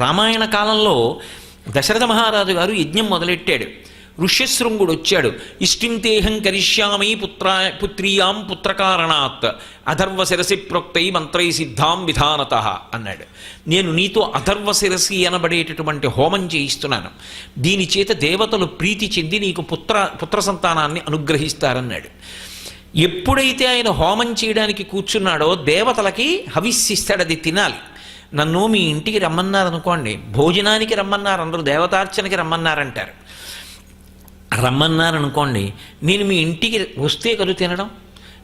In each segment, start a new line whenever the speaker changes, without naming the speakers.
రామాయణ కాలంలో దశరథ మహారాజు గారు యజ్ఞం మొదలెట్టాడు. ఋష్యశృంగుడు వచ్చాడు ఇష్టింతేహం కరిష్యామి పుత్రా పుత్రీయాం పుత్రకారణాత్. అధర్వ శిరసి ప్రోక్తై మంత్రై సిద్ధాం విధానత అన్నాడు. నేను నీతో అధర్వ శిరసి అనబడేటటువంటి హోమం చేయిస్తున్నాను. దీని చేత దేవతలు ప్రీతి చెంది నీకు పుత్ర పుత్ర సంతానాన్ని అనుగ్రహిస్తారన్నాడు. ఎప్పుడైతే ఆయన హోమం చేయడానికి కూర్చున్నాడో దేవతలకి హవిస్సిస్తాడు అది తినాలి. నన్ను మీ ఇంటికి రమ్మన్నారనుకోండి భోజనానికి రమ్మన్నారు అందరూ దేవతార్చనకి రమ్మన్నారంటారు. రమ్మన్నారనుకోండి నేను మీ ఇంటికి వస్తే కలు తినడం?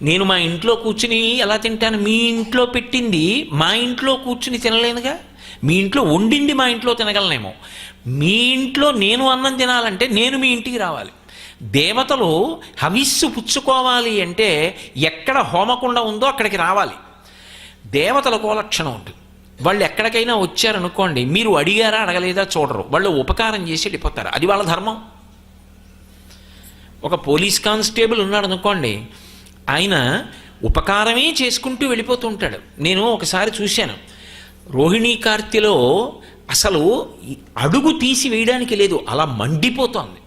నేను మా ఇంట్లో కూర్చుని ఎలా తింటాను? మీ ఇంట్లో పెట్టింది మా ఇంట్లో కూర్చుని తినలేనుగా? మీ ఇంట్లో వండింది మా ఇంట్లో తినగలనేమో. మీ ఇంట్లో నేను అన్నం తినాలంటే నేను మీ ఇంటికి రావాలి. దేవతలు హవిస్సు పుచ్చుకోవాలి అంటే ఎక్కడ హోమకుండా ఉందో అక్కడికి రావాలి. దేవతలకు లక్షణం ఉంటుంది. వాళ్ళు ఎక్కడికైనా వచ్చారనుకోండి మీరు అడిగారా అడగలేదా చూడరు. వాళ్ళు ఉపకారం చేసి వెళ్ళిపోతారు. అది వాళ్ళ ధర్మం. ఒక పోలీస్ కానిస్టేబుల్ ఉన్నాడు అనుకోండి ఆయన ఉపకారమే చేసుకుంటూ వెళ్ళిపోతూ ఉంటాడు. నేను ఒకసారి చూశాను. రోహిణీ కార్తెలో అసలు అడుగు తీసి వేయడానికి లేదు. అలా మండిపోతోంది.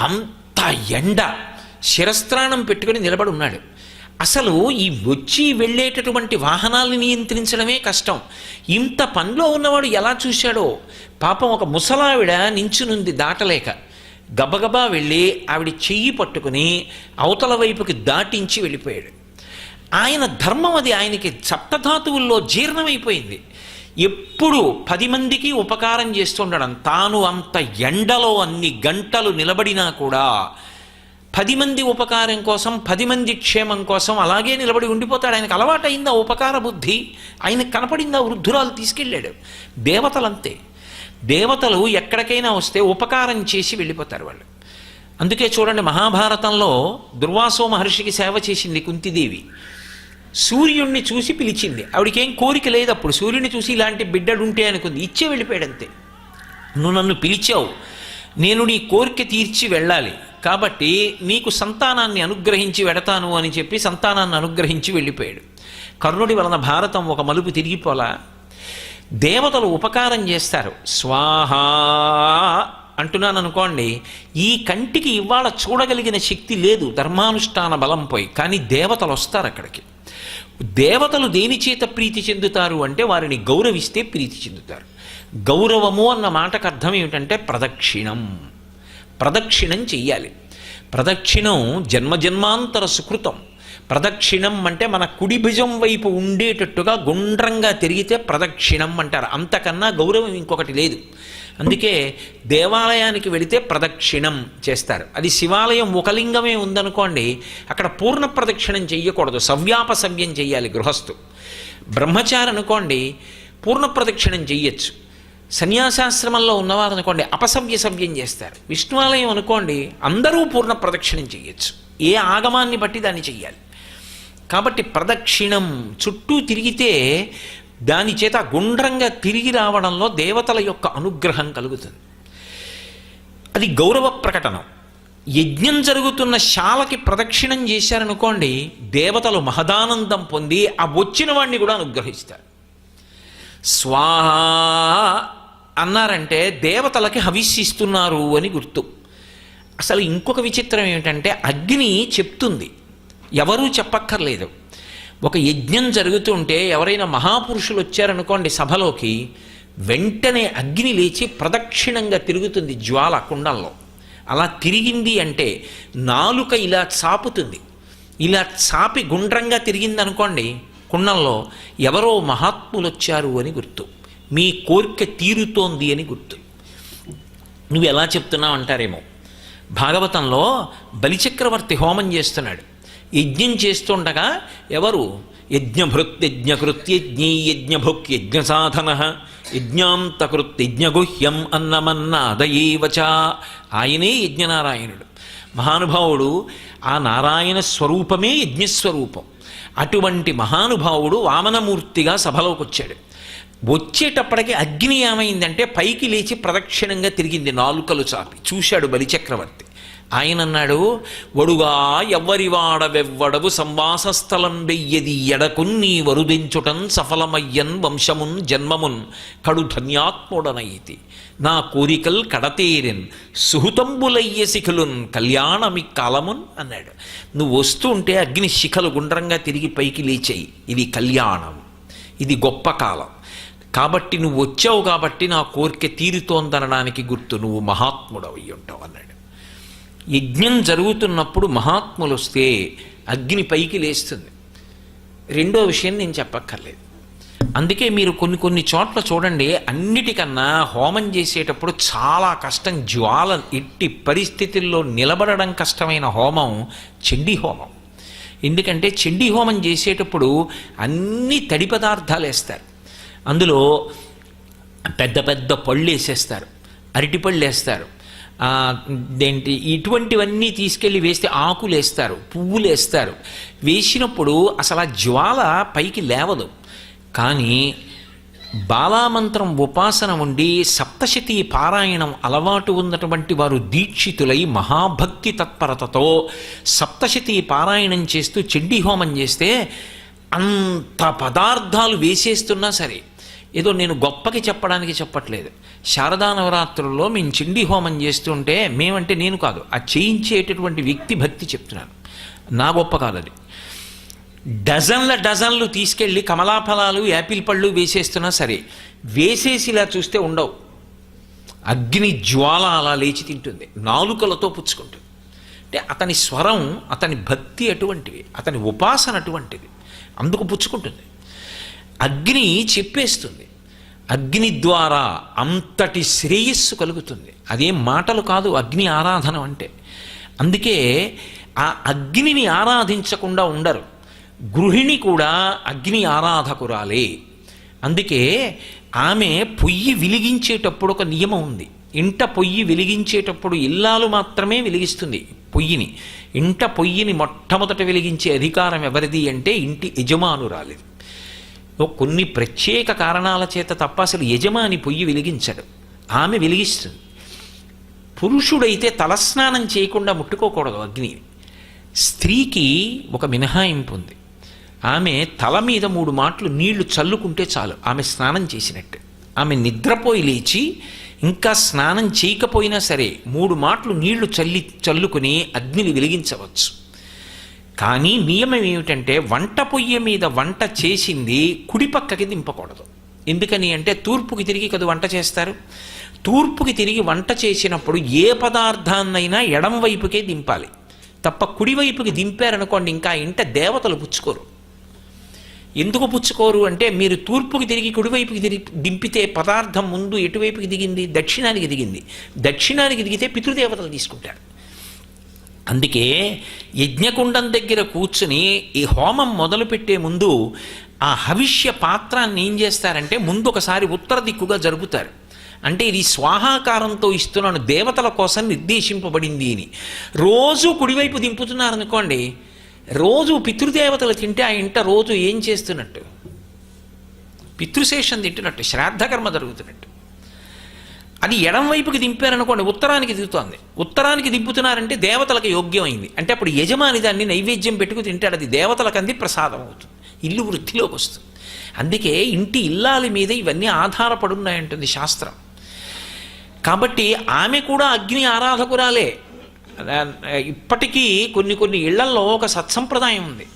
అంత ఎండ శిరస్త్రాణం పెట్టుకొని నిలబడి ఉన్నాడు. అసలు ఈ వచ్చి వెళ్ళేటటువంటి వాహనాలను నియంత్రించడమే కష్టం. ఇంత పనిలో ఉన్నవాడు ఎలా చూశాడో? పాపం ఒక ముసలావిడ నించునుంది దాటలేక. గబగబా వెళ్ళి ఆవిడ చెయ్యి పట్టుకుని అవతల వైపుకి దాటించి వెళ్ళిపోయాడు. ఆయన ధర్మం అది ఆయనకి సప్తధాతువుల్లో జీర్ణమైపోయింది. ఎప్పుడు పది మందికి ఉపకారం చేస్తుండడం తాను అంత ఎండలో అన్ని గంటలు నిలబడినా కూడా పది మంది ఉపకారం కోసం పది మంది క్షేమం కోసం అలాగే నిలబడి ఉండిపోతాడు. ఆయనకు అలవాటైందా ఉపకార బుద్ధి? ఆయనకు కనపడిందా వృద్ధురాలు తీసుకెళ్ళాడు? దేవతలంతే. దేవతలు ఎక్కడికైనా వస్తే ఉపకారం చేసి వెళ్ళిపోతారు వాళ్ళు. అందుకే చూడండి మహాభారతంలో దుర్వాసో మహర్షికి సేవ చేసింది కుంతిదేవి. సూర్యుణ్ణి చూసి పిలిచింది. ఆవిడకేం కోరిక లేదు అప్పుడు సూర్యుని చూసి ఇలాంటి బిడ్డడుంటే అనుకుంది. ఇచ్చే వెళ్ళిపోయాడు అంతే నువ్వు నన్ను పిలిచావు. నేను నీ కోరిక తీర్చి వెళ్ళాలి. కాబట్టి నీకు సంతానాన్ని అనుగ్రహించి వెడతాను అని చెప్పి సంతానాన్ని అనుగ్రహించి వెళ్ళిపోయాడు. కర్ణుడి వలన భారతం ఒక మలుపు తిరిగిపోలా దేవతలు ఉపకారం చేస్తారు. స్వాహా అంటున్నాను అనుకోండి ఈ కంటికి ఇవాళ చూడగలిగిన శక్తి లేదు ధర్మానుష్ఠాన బలం పోయి కానీ దేవతలు వస్తారు అక్కడికి. దేవతలు దేని చేత ప్రీతి చెందుతారు అంటే వారిని గౌరవిస్తే ప్రీతి చెందుతారు. గౌరవము అన్న మాటకు అర్థం ఏమిటంటే ప్రదక్షిణం. ప్రదక్షిణం చెయ్యాలి. ప్రదక్షిణం జన్మజన్మాంతర సుకృతం. ప్రదక్షిణం అంటే మన కుడి భుజం వైపు ఉండేటట్టుగా గుండ్రంగా తిరిగితే ప్రదక్షిణం అంటారు. అంతకన్నా గౌరవం ఇంకొకటి లేదు. అందుకే దేవాలయానికి వెళితే ప్రదక్షిణం చేస్తారు. అది శివాలయం ఒక లింగమే ఉందనుకోండి అక్కడ పూర్ణ ప్రదక్షిణం చెయ్యకూడదు. సవ్యాప చేయాలి గృహస్థు. బ్రహ్మచారి అనుకోండి పూర్ణ ప్రదక్షిణం చెయ్యొచ్చు. సన్యాసాశ్రమంలో ఉన్నవారు అనుకోండి అపసవ్య సవ్యం చేస్తారు. విష్ణువాలయం అనుకోండి అందరూ పూర్ణ ప్రదక్షిణం చెయ్యొచ్చు ఏ ఆగమాన్ని బట్టి దాన్ని చెయ్యాలి. కాబట్టి ప్రదక్షిణం చుట్టూ తిరిగితే దాని చేత గుండ్రంగా తిరిగి రావడంలో దేవతల యొక్క అనుగ్రహం కలుగుతుంది. అది గౌరవ ప్రకటనం. యజ్ఞం జరుగుతున్న శాలకి ప్రదక్షిణం చేశారనుకోండి దేవతలు మహదానందం పొంది ఆ వచ్చిన వాడిని కూడా అనుగ్రహిస్తారు. స్వాహ అన్నారంటే దేవతలకి హవిస్సిస్తున్నారు అని గుర్తు. అసలు ఇంకొక విచిత్రం ఏమిటంటే అగ్ని చెప్తుంది. ఎవరూ చెప్పక్కర్లేదు. ఒక యజ్ఞం జరుగుతుంటే ఎవరైనా మహాపురుషులు వచ్చారనుకోండి సభలోకి వెంటనే అగ్ని లేచి ప్రదక్షిణంగా తిరుగుతుంది జ్వాల కుండంలో. అలా తిరిగింది అంటే నాలుక ఇలా చాపుతుంది. ఇలా చాపి గుండ్రంగా తిరిగింది అనుకోండి కుండంలో ఎవరో మహాత్ములు వచ్చారు అని గుర్తు. మీ కోరిక తీరుతోంది అని గుర్తు. నువ్వు ఎలా చెప్తున్నావు అంటారేమో. భాగవతంలో బలిచక్రవర్తి హోమం చేస్తున్నాడు. యజ్ఞం చేస్తుండగా ఎవరు? యజ్ఞభృత్ యజ్ఞభుక్ యజ్ఞ సాధన యజ్ఞాంతకృత్ యజ్ఞగుహ్యం అన్నమన్నాదయేవచ. ఆయనే యజ్ఞనారాయణుడు. మహానుభావుడు ఆ నారాయణ స్వరూపమే యజ్ఞస్వరూపం. అటువంటి మహానుభావుడు వామనమూర్తిగా సభలోకి వచ్చాడు వచ్చేటప్పటికి అగ్ని ఏమైందంటే పైకి లేచి ప్రదక్షిణంగా తిరిగింది నాలుకలు చాపి. చూశాడు బలిచక్రవర్తి. ఆయన అన్నాడు వడుగా ఎవ్వరివాడవెవ్వడవు సంవాసస్థలం వెయ్యది ఎడకున్ నీ వరుదించుటన్ సఫలమయ్యన్ వంశమున్ జన్మమున్ కడు ధన్యాత్ముడనైతి. నా కోరికల్ కడతేరెన్ సుహుతంబులయ్య శిఖలున్ కళ్యాణమి కాలమున్ అన్నాడు. నువ్వు వస్తుంటే అగ్ని శిఖలు గుండ్రంగా తిరిగి పైకి లేచాయి. ఇది కళ్యాణం. ఇది గొప్ప కాలం. కాబట్టి నువ్వు వచ్చావు కాబట్టి నా కోరిక తీరుతోందనడానికి గుర్తు. నువ్వు మహాత్ముడవు ఉంటావు అన్నాడు. యజ్ఞం జరుగుతున్నప్పుడు మహాత్ములు వస్తే అగ్ని పైకి లేస్తుంది. రెండో విషయం నేను చెప్పక్కర్లేదు. అందుకే మీరు కొన్ని కొన్ని చోట్ల చూడండి అన్నిటికన్నా హోమం చేసేటప్పుడు చాలా కష్టం జ్వాల ఎట్టి పరిస్థితుల్లో నిలబడడం కష్టమైన హోమం చండీ హోమం. ఎందుకంటే చండీ హోమం చేసేటప్పుడు అన్ని తడి పదార్థాలు వేస్తారు అందులో పెద్ద పెద్ద పళ్ళు వేసేస్తారు అరటిపళ్ళు వేస్తారు. దేంటి ఇటువంటివన్నీ తీసుకెళ్ళి వేస్తే ఆకులు వేస్తారు పువ్వులు వేస్తారు. వేసినప్పుడు అసలు ఆ జ్వాల పైకి లేవదు. కానీ బాలామంత్రం ఉపాసన ఉండి సప్తశతి పారాయణం అలవాటు ఉన్నటువంటి వారు దీక్షితులై మహాభక్తి తత్పరతతో సప్తశతి పారాయణం చేస్తూ చెడ్డి హోమం చేస్తే అంత పదార్థాలు వేసేస్తున్నా సరే ఏదో నేను గొప్పకి చెప్పడానికి చెప్పట్లేదు. శారదా నవరాత్రుల్లో మేము చిండి హోమం చేస్తుంటే మేమంటే నేను కాదు ఆ చేయించేటటువంటి వ్యక్తి భక్తి చెప్తున్నాను. నా గొప్ప కాదు అది. డజన్ల డజన్లు తీసుకెళ్ళి కమలాఫలాలు యాపిల్ పళ్ళు వేసేస్తున్నా సరే వేసేసి ఇలా చూస్తే ఉండవు. అగ్ని జ్వాల అలా లేచి తింటుంది నాలుకలతో పుచ్చుకుంటుంది. అంటే అతని స్వరం అతని భక్తి అటువంటివి అతని ఉపాసన అటువంటిది అందుకు పుచ్చుకుంటుంది. అగ్ని చెప్పేస్తుంది. అగ్ని ద్వారా అంతటి శ్రేయస్సు కలుగుతుంది. అదేం మాటలు కాదు అగ్ని ఆరాధన అంటే. అందుకే ఆ అగ్నిని ఆరాధించకుండా ఉండరు. గృహిణి కూడా అగ్ని ఆరాధకురాలే. అందుకే ఆమె పొయ్యి వెలిగించేటప్పుడు ఒక నియమం ఉంది. ఇంట పొయ్యి వెలిగించేటప్పుడు ఇల్లాలు మాత్రమే వెలిగిస్తుంది పొయ్యిని. ఇంట పొయ్యిని మొట్టమొదట వెలిగించే అధికారం ఎవరిది అంటే ఇంటి యజమానురాలిది. కొన్ని ప్రత్యేక కారణాల చేత తప్ప అసలు యజమాని పొయ్యి వెలిగించడు. ఆమె వెలిగిస్తుంది. పురుషుడైతే తలస్నానం చేయకుండా ముట్టుకోకూడదు అగ్ని. స్త్రీకి ఒక మినహాయింపు ఉంది. ఆమె తల మీద మూడు మాటలు నీళ్ళు చల్లుకుంటే చాలు. ఆమె స్నానం చేసినట్టు. ఆమె నిద్రపోయి లేచి ఇంకా స్నానం చేయకపోయినా సరే మూడు మాటలు నీళ్ళు చల్లి చల్లుకుని అగ్నిని వెలిగించవచ్చు. కానీ నియమం ఏమిటంటే వంట పొయ్యి మీద వంట చేసింది కుడిపక్కకి దింపకూడదు ఎందుకని అంటే తూర్పుకి తిరిగి కదా వంట చేస్తారు? తూర్పుకి తిరిగి వంట చేసినప్పుడు ఏ పదార్థాన్నైనా ఎడం వైపుకే దింపాలి. తప్ప కుడివైపుకి దింపారనుకోండి ఇంకా ఇంట దేవతలు పుచ్చుకోరు. ఎందుకు పుచ్చుకోరు అంటే మీరు తూర్పుకి తిరిగి కుడివైపుకి తిరిగి దింపితే పదార్థం ముందు ఎటువైపుకి దిగింది? దక్షిణానికి దిగింది. దక్షిణానికి దిగితే పితృదేవతలు తీసుకుంటారు. అందుకే యజ్ఞకుండం దగ్గర కూర్చుని ఈ హోమం మొదలుపెట్టే ముందు ఆ హవిష్య పాత్రాన్ని ఏం చేస్తారంటే ముందు ఒకసారి ఉత్తర దిక్కుగా జరుపుతారు. అంటే ఇది స్వాహాకారంతో ఇస్తున్నాను దేవతల కోసం నిర్దేశింపబడింది అని. రోజు కుడివైపు దింపుతున్నారనుకోండి రోజు పితృదేవతలు తింటే ఆ ఇంట రోజు ఏం చేస్తున్నట్టు? పితృశేషం తింటున్నట్టు శ్రాద్ధకర్మ జరుగుతున్నట్టు. అది ఎడం వైపుకి దింపారనుకోండి ఉత్తరానికి దిగుతోంది. ఉత్తరానికి దింపుతున్నారంటే దేవతలకు యోగ్యమైంది. అంటే అప్పుడు యజమాని దాన్ని నైవేద్యం పెట్టుకు తింటాడు అది దేవతలకు అంది ప్రసాదం అవుతుంది. ఇల్లు వృత్తిలోకి వస్తుంది. అందుకే ఇంటి ఇల్లాలి మీద ఇవన్నీ ఆధారపడున్నాయంటుంది శాస్త్రం. కాబట్టి ఆమె కూడా అగ్ని ఆరాధకురాలే. ఇప్పటికీ కొన్ని కొన్ని ఇళ్ళల్లో ఒక సత్సంప్రదాయం ఉంది.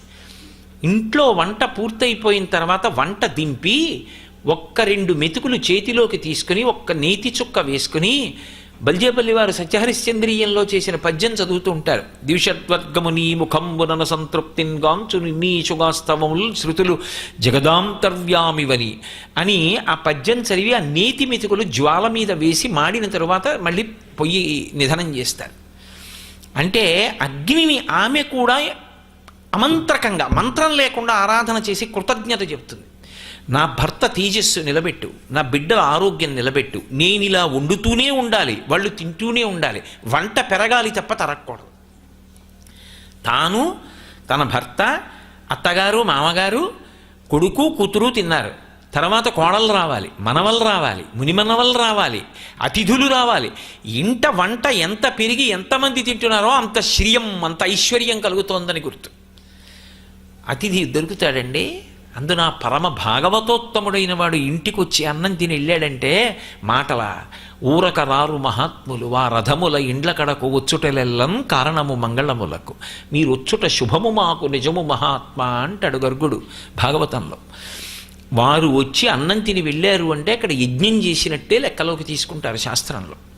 ఇంట్లో వంట పూర్తయిపోయిన తర్వాత వంట దింపి ఒక్క రెండు మెతుకులు చేతిలోకి తీసుకుని ఒక్క నేతి చుక్క వేసుకుని బల్జేపల్లి వారు సత్యహరిశ్చంద్రీయంలో చేసిన పద్యం చదువుతూ ఉంటారు. ద్విషద్వర్గముని ముఖంబునన సంతృప్తిన్ గాంచు నిన్నీషుగాస్తవములు శృతులు జగదాంతర్వ్యామివని అని ఆ పద్యం చదివి ఆ నేతి మెతుకులు జ్వాల మీద వేసి మాడిన తరువాత మళ్ళీ పొయ్యి నిధనం చేస్తారు. అంటే అగ్నిని ఆమె కూడా అమంత్రకంగా మంత్రం లేకుండా ఆరాధన చేసి కృతజ్ఞత చెప్తుంది. నా భర్త తేజస్సు నిలబెట్టు నా బిడ్డల ఆరోగ్యం నిలబెట్టు. నేను ఇలా వండుతూనే ఉండాలి వాళ్ళు తింటూనే ఉండాలి. వంట పెరగాలి తప్ప తరగకూడదు. తాను తన భర్త అత్తగారు మామగారు కొడుకు కూతురు తిన్నారు. తర్వాత కోడలు రావాలి మనవలు రావాలి మునిమనవలు రావాలి అతిథులు రావాలి. ఇంట వంట ఎంత పెరిగి ఎంతమంది తింటున్నారో అంత శ్రియం అంత ఐశ్వర్యం కలుగుతోందని గుర్తు. అతిథి దొరుకుతాడండి. అందున పరమ భాగవతోత్తముడైన వాడు ఇంటికి వచ్చి అన్నం తిని వెళ్ళాడంటే మాటల ఊరక రారు మహాత్ములు వా రథముల ఇండ్ల కడకు వచ్చుటలెల్లం కారణము మంగళములకు. మీరు వచ్చుట శుభము మాకు నిజము మహాత్మా అంటాడు గర్గుడు భాగవతంలో. వారు వచ్చి అన్నం తిని వెళ్ళారు అంటే అక్కడ యజ్ఞం చేసినట్టే లెక్కలోకి తీసుకుంటారు శాస్త్రంలో.